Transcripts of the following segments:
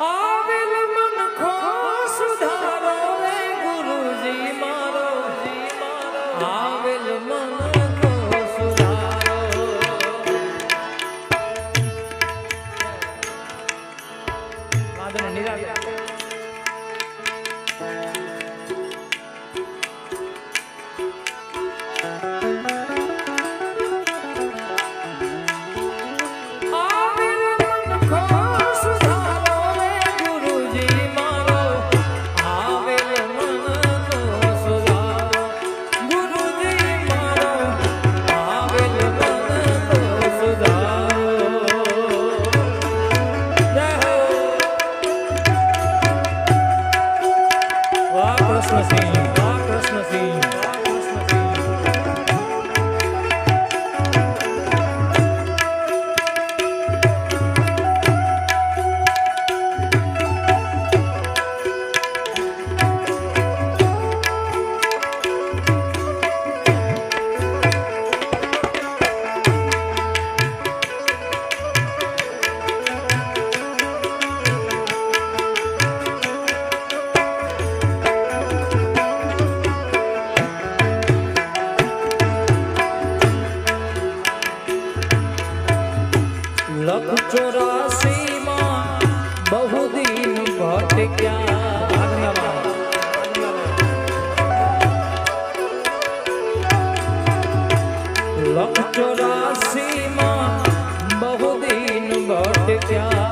Oh! લખ ચોરાસી માં બહુ દિન ભટક્યા લખ ચોરાસી માં બહુ દિન ભટક્યા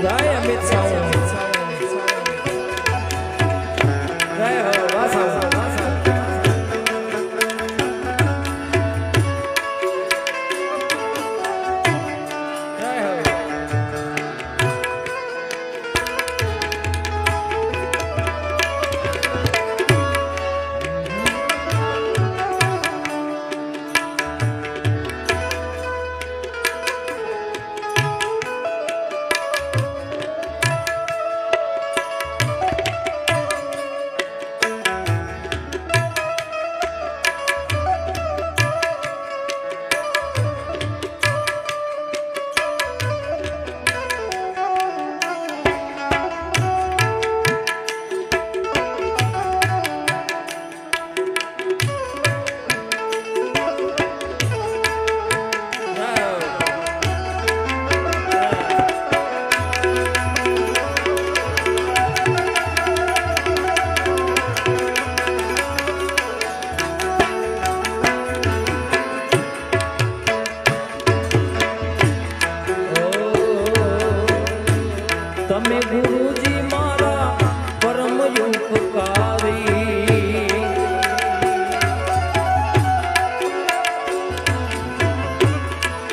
Vai, Amitsau.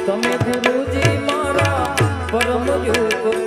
તમે ગુરુજી મારા પરમ યુગ